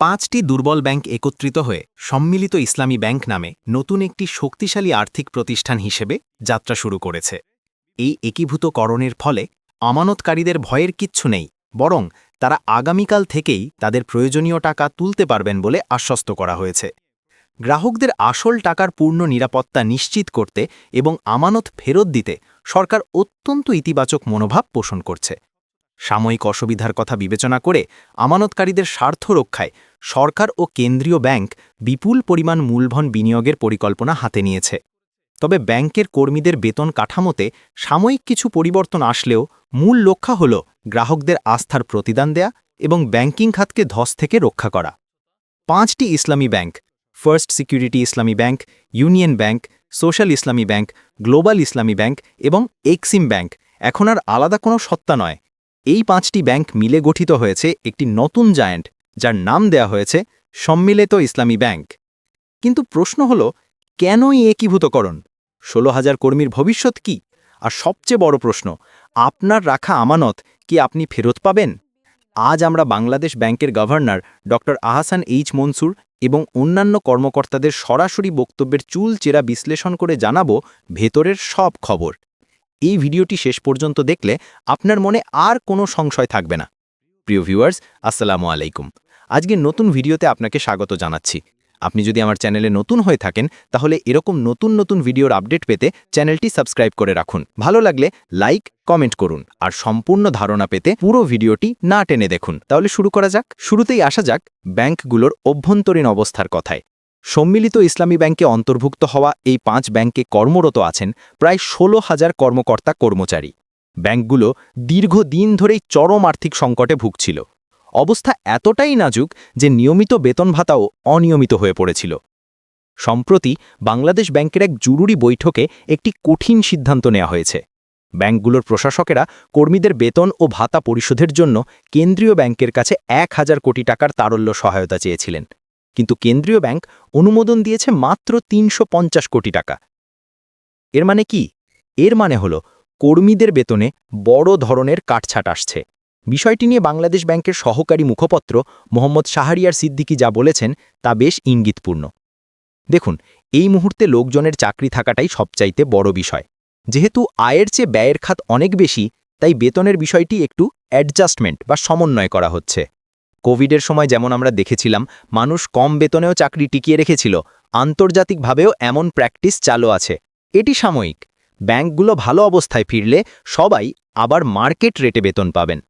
পাঁচটি দুর্বল ব্যাংক একত্রিত হয়ে সম্মিলিত ইসলামী ব্যাংক নামে নতুন একটি শক্তিশালী আর্থিক প্রতিষ্ঠান হিসেবে যাত্রা শুরু করেছে। এই একীভূতকরণের ফলে আমানতকারীদের ভয়ের কিচ্ছু নেই, বরং তারা আগামীকাল থেকেই তাদের প্রয়োজনীয় টাকা তুলতে পারবেন বলে আশ্বস্ত করা হয়েছে। গ্রাহকদের আসল টাকার পূর্ণ নিরাপত্তা নিশ্চিত করতে এবং আমানত ফেরত দিতে সরকার অত্যন্ত ইতিবাচক মনোভাব পোষণ করছে। সাময়িক অসুবিধার কথা বিবেচনা করে আমানতকারীদের স্বার্থ রক্ষায় সরকার ও কেন্দ্রীয় ব্যাংক বিপুল পরিমাণ মূলধন বিনিয়োগের পরিকল্পনা হাতে নিয়েছে। তবে ব্যাংকের কর্মীদের বেতন কাঠামোতে সাময়িক কিছু পরিবর্তন আসলেও মূল লক্ষ্য হল গ্রাহকদের আস্থার প্রতিদান দেয়া এবং ব্যাংকিং খাতকে ধস থেকে রক্ষা করা। পাঁচটি Islami Bank, First Security Islami Bank, Union Bank, Social Islami Bank, Global Islami Bank এবং এক্সিম ব্যাংক। এখন আর আলাদা কোনো সত্তা নয়। এই পাঁচটি ব্যাংক মিলে গঠিত হয়েছে একটি নতুন জায়ান্ট, যার নাম দেয়া হয়েছে সম্মিলিত ইসলামী ব্যাংক। কিন্তু প্রশ্ন হল কেন এই একীভূতকরণ? ষোলো হাজার কর্মীর ভবিষ্যৎ কি? আর সবচেয়ে বড় প্রশ্ন, আপনার রাখা আমানত কি আপনি ফেরত পাবেন? আজ আমরা বাংলাদেশ ব্যাংকের গভর্নর ড. আহাসান এইচ মনসুর এবং অন্যান্য কর্মকর্তাদের সরাসরি বক্তব্যের চুল চেরা বিশ্লেষণ করে জানাব ভেতরের সব খবর। এই ভিডিওটি শেষ পর্যন্ত দেখলে আপনার মনে আর কোনো সংশয় থাকবে না। প্রিয় ভিউয়ার্স, আসসালামু আলাইকুম। আজকে নতুন ভিডিওতে আপনাকে স্বাগত জানাচ্ছি। আপনি যদি আমার চ্যানেলে নতুন হয়ে থাকেন, তাহলে এরকম নতুন নতুন ভিডিওর আপডেট পেতে চ্যানেলটি সাবস্ক্রাইব করে রাখুন। ভালো লাগলে লাইক, কমেন্ট করুন আর সম্পূর্ণ ধারণা পেতে পুরো ভিডিওটি না টেনে দেখুন। তাহলে শুরু করা যাক। শুরুতেই আসা যাক ব্যাংকগুলোর অভ্যন্তরীণ অবস্থার কথায়। সম্মিলিত ইসলামী ব্যাংকে অন্তর্ভুক্ত হওয়া এই পাঁচ ব্যাংকে কর্মরত আছেন প্রায় ষোলো হাজার কর্মকর্তা কর্মচারী। ব্যাংকগুলো দীর্ঘদিন ধরেই চরম আর্থিক সংকটে ভুগছিল। অবস্থা এতটাই নাজুক যে নিয়মিত বেতন ভাতাও অনিয়মিত হয়ে পড়েছিল। সম্প্রতি বাংলাদেশ ব্যাংকের এক জরুরি বৈঠকে একটি কঠিন সিদ্ধান্ত নেওয়া হয়েছে। ব্যাংকগুলোর প্রশাসকেরা কর্মীদের বেতন ও ভাতা পরিশোধের জন্য কেন্দ্রীয় ব্যাংকের কাছে এক হাজার কোটি টাকার তারল্য সহায়তা চেয়েছিলেন। কিন্তু কেন্দ্রীয় ব্যাংক অনুমোদন দিয়েছে মাত্র তিনশো পঞ্চাশ কোটি টাকা। এর মানে কি? এর মানে হল, কর্মীদের বেতনে বড় ধরনের কাটছাট আসছে। বিষয়টি নিয়ে বাংলাদেশ ব্যাংকের সহকারী মুখপত্র মোহাম্মদ শাহরিয়ার সিদ্দিকি যা বলেছেন তা বেশ ইঙ্গিতপূর্ণ। দেখুন, এই মুহূর্তে লোকজনের চাকরি থাকাটাই সবচাইতে বড় বিষয়। যেহেতু আয়ের চেয়ে ব্যয়ের খাত অনেক বেশি, তাই বেতনের বিষয়টি একটু অ্যাডজাস্টমেন্ট বা সমন্বয় করা হচ্ছে। কোভিডের সময় যেমন আমরা দেখেছিলাম, মানুষ কম বেতনেও চাকরি টিকিয়ে রেখেছিল, আন্তর্জাতিকভাবেও এমন প্র্যাকটিস চালু আছে। এটি সাময়িক। ব্যাংকগুলো ভালো অবস্থায় ফিরলে সবাই আবার মার্কেট রেটে বেতন পাবেন।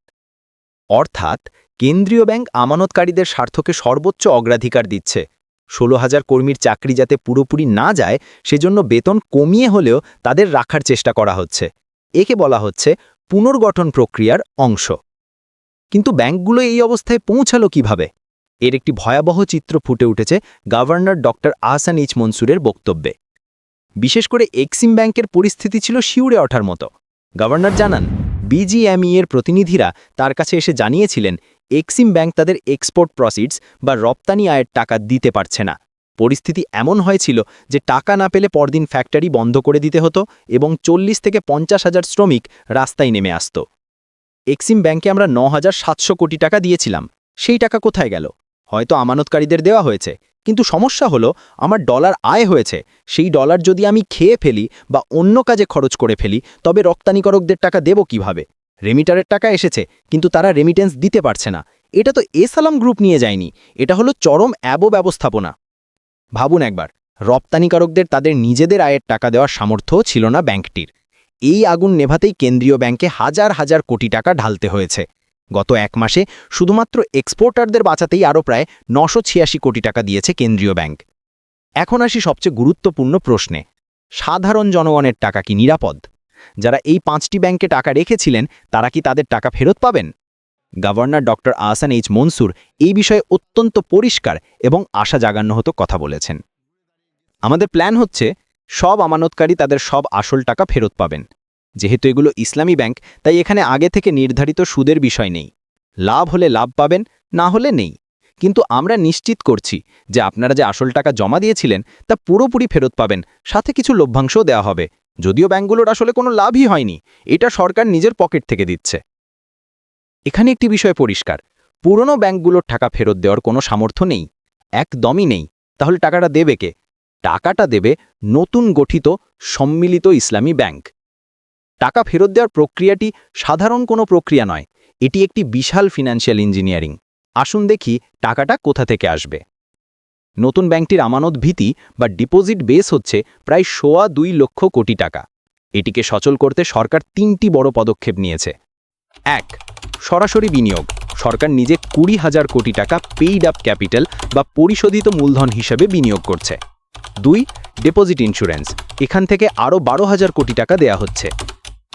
অর্থাৎ, কেন্দ্রীয় ব্যাংক আমানতকারীদের স্বার্থকে সর্বোচ্চ অগ্রাধিকার দিচ্ছে। ষোলো হাজার কর্মীর চাকরি যাতে পুরোপুরি না যায়, সেজন্য বেতন কমিয়ে হলেও তাদের রাখার চেষ্টা করা হচ্ছে। একে বলা হচ্ছে পুনর্গঠন প্রক্রিয়ার অংশ। কিন্তু ব্যাংকগুলো এই অবস্থায় পৌঁছালো কীভাবে? এর একটি ভয়াবহ চিত্র ফুটে উঠেছে গভর্নর ডক্টর আহসান ইচ মনসুরের বক্তব্যে। বিশেষ করে এক্সিম ব্যাংকের পরিস্থিতি ছিল শিউরে ওঠার মতো। গভর্নর জানান, বিজিএমই এর প্রতিনিধিরা তার কাছে এসে জানিয়েছিলেন, এক্সিম ব্যাংক তাদের এক্সপোর্ট প্রসিডস বা রপ্তানি আয়ের টাকা দিতে পারছে না। পরিস্থিতি এমন হয়েছিল যে টাকা না পেলে পরদিন ফ্যাক্টরি বন্ধ করে দিতে হতো এবং চল্লিশ থেকে পঞ্চাশ হাজার শ্রমিক রাস্তায় নেমে আসত। এক্সিম ব্যাংকে আমরা ন হাজার সাতশো কোটি টাকা দিয়েছিলাম। সেই টাকা কোথায় গেল? হয়তো আমানতকারীদের দেওয়া হয়েছে। কিন্তু সমস্যা হলো, আমার ডলার আয় হয়েছে। সেই ডলার যদি আমি খেয়ে ফেলি বা অন্য কাজে খরচ করে ফেলি, তবে রপ্তানিকরকদের টাকা দেব কীভাবে? রেমিটারের টাকা এসেছে, কিন্তু তারা রেমিটেন্স দিতে পারছে না। এটা তো এসালাম গ্রুপ নিয়ে যায়নি। এটা হলো চরম অ্যাবো ব্যবস্থাপনা। ভাবুন একবার, রপ্তানিকারকদের তাদের নিজেদের আয়ের টাকা দেওয়ার সামর্থ্যও ছিল না ব্যাংকটির। এই আগুন নেভাতেই কেন্দ্রীয় ব্যাংকে হাজার হাজার কোটি টাকা ঢালতে হয়েছে। গত এক মাসে শুধুমাত্র এক্সপোর্টারদের বাঁচাতেই আরও প্রায় নশো ছিয়াশি কোটি টাকা দিয়েছে কেন্দ্রীয় ব্যাংক। এখন আসি সবচেয়ে গুরুত্বপূর্ণ প্রশ্নে। সাধারণ জনগণের টাকা কি নিরাপদ? যারা এই পাঁচটি ব্যাংকে টাকা রেখেছিলেন, তারা কি তাদের টাকা ফেরত পাবেন? Governor doctor Ahsan H Mansur এই বিষয়ে অত্যন্ত পরিষ্কার এবং আশা জাগান্য হতো কথা বলেছেন। আমাদের প্ল্যান হচ্ছে সব আমানতকারী তাদের সব আসল টাকা ফেরত পাবেন। যেহেতু এগুলো ইসলামী ব্যাংক, তাই এখানে আগে থেকে নির্ধারিত সুদের বিষয় নেই। লাভ হলে লাভ পাবেন, না হলে নেই। কিন্তু আমরা নিশ্চিত করছি যে আপনারা যে আসল টাকা জমা দিয়েছিলেন, তা পুরোপুরি ফেরত পাবেন, সাথে কিছু লভ্যাংশও দেওয়া হবে। যদিও ব্যাংকগুলোর আসলে কোনো লাভই হয়নি, এটা সরকার নিজের পকেট থেকে দিচ্ছে। এখানে একটি বিষয় পরিষ্কার, পুরনো ব্যাংকগুলোর টাকা ফেরত দেওয়ার কোনো সামর্থ্য নেই, একদমই নেই। তাহলে টাকাটা দেবে কে? টাকাটা দেবে নতুন গঠিত সম্মিলিত ইসলামী ব্যাংক। টাকা ফেরত দেওয়ার প্রক্রিয়াটি সাধারণ কোনো প্রক্রিয়া নয়, এটি একটি বিশাল ফিনান্সিয়াল ইঞ্জিনিয়ারিং আসুন দেখি টাকাটা কোথা থেকে আসবে। নতুন ব্যাংকটির আমানত ভীতি বা ডিপোজিট বেস হচ্ছে প্রায় সোয়া দুই লক্ষ কোটি টাকা। এটিকে সচল করতে সরকার তিনটি বড় পদক্ষেপ নিয়েছে। এক, সরাসরি বিনিয়োগ। সরকার নিজে কুড়ি হাজার কোটি টাকা পেইড আপ ক্যাপিটাল বা পরিশোধিত মূলধন হিসেবে বিনিয়োগ করছে। দুই ডিপোজিট ইন্স্যুরেন্স এখান থেকে আরও বারো হাজার কোটি টাকা দেয়া হচ্ছে।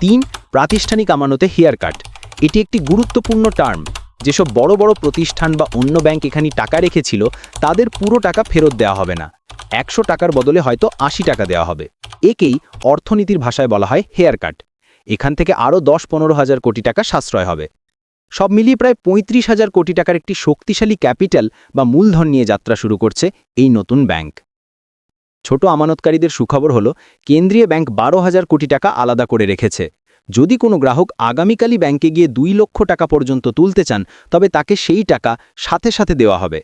তিন, প্রাতিষ্ঠানিক আমানতে হেয়ার কাট। এটি একটি গুরুত্বপূর্ণ টার্ম। যেসব বড় বড় প্রতিষ্ঠান বা অন্য ব্যাংক এখানে টাকা রেখেছিল, তাদের পুরো টাকা ফেরত দেওয়া হবে না। একশো টাকার বদলে হয়তো আশি টাকা দেওয়া হবে। একেই অর্থনীতির ভাষায় বলা হয় হেয়ার কাট। এখান থেকে আরও দশ পনেরো হাজার কোটি টাকা সাশ্রয় হবে। সব মিলিয়ে প্রায় পঁয়ত্রিশ হাজার কোটি টাকার একটি শক্তিশালী ক্যাপিটাল বা মূলধন নিয়ে যাত্রা শুরু করছে এই নতুন ব্যাংক। ছোট আমানতকারীদের সুখবর হল, কেন্দ্রীয় ব্যাংক বারো হাজার কোটি টাকা আলাদা করে রেখেছে। যদি কোনো গ্রাহক আগামীকালই ব্যাংকে গিয়ে দুই লক্ষ টাকা পর্যন্ত তুলতে চান, তবে তাকে সেই টাকা সাথে সাথে দেওয়া হবে।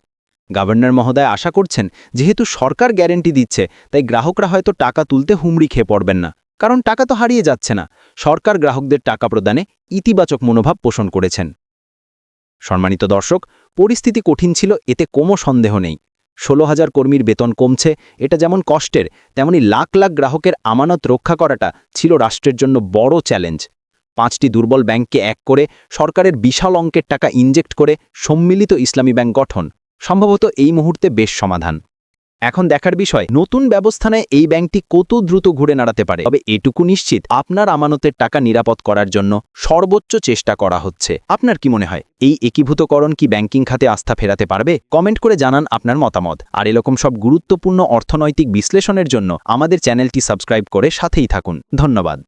গভর্নর মহোদয় আশা করছেন, যেহেতু সরকার গ্যারেন্টি দিচ্ছে, তাই গ্রাহকরা হয়তো টাকা তুলতে হুমড়ি খেয়ে পড়বেন না। কারণ টাকা তো হারিয়ে যাচ্ছে না। সরকার গ্রাহকদের টাকা প্রদানে ইতিবাচক মনোভাব পোষণ করেছেন। সম্মানিত দর্শক, পরিস্থিতি কঠিন ছিল, এতে কোনো সন্দেহ নেই। ষোলো হাজার কর্মীর বেতন কমছে, এটা যেমন কষ্টের, তেমনি লাখ লাখ গ্রাহকের আমানত রক্ষা করাটা ছিল রাষ্ট্রের জন্য বড় চ্যালেঞ্জ। পাঁচটি দুর্বল ব্যাংককে এক করে সরকারের বিশাল অঙ্কের টাকা ইনজেক্ট করে সম্মিলিত ইসলামী ব্যাংক গঠন, সম্ভবত এই মুহূর্তে বেশ সমাধান। এখন দেখার বিষয়, নতুন ব্যবস্থানায় এই ব্যাংকটি কত দ্রুত ঘুরে নাড়াতে পারে? তবে এটুকু নিশ্চিত, আপনার আমানতের টাকা নিরাপদ করার জন্য সর্বোচ্চ চেষ্টা করা হচ্ছে। আপনার কি মনে হয়, এই একীভূতকরণ কি ব্যাংকিং খাতে আস্থা ফেরাতে পারবে? কমেন্ট করে জানান আপনার মতামত। আর এরকম সব গুরুত্বপূর্ণ অর্থনৈতিক বিশ্লেষণের জন্য আমাদের চ্যানেলটি সাবস্ক্রাইব করে সাথেই থাকুন। ধন্যবাদ।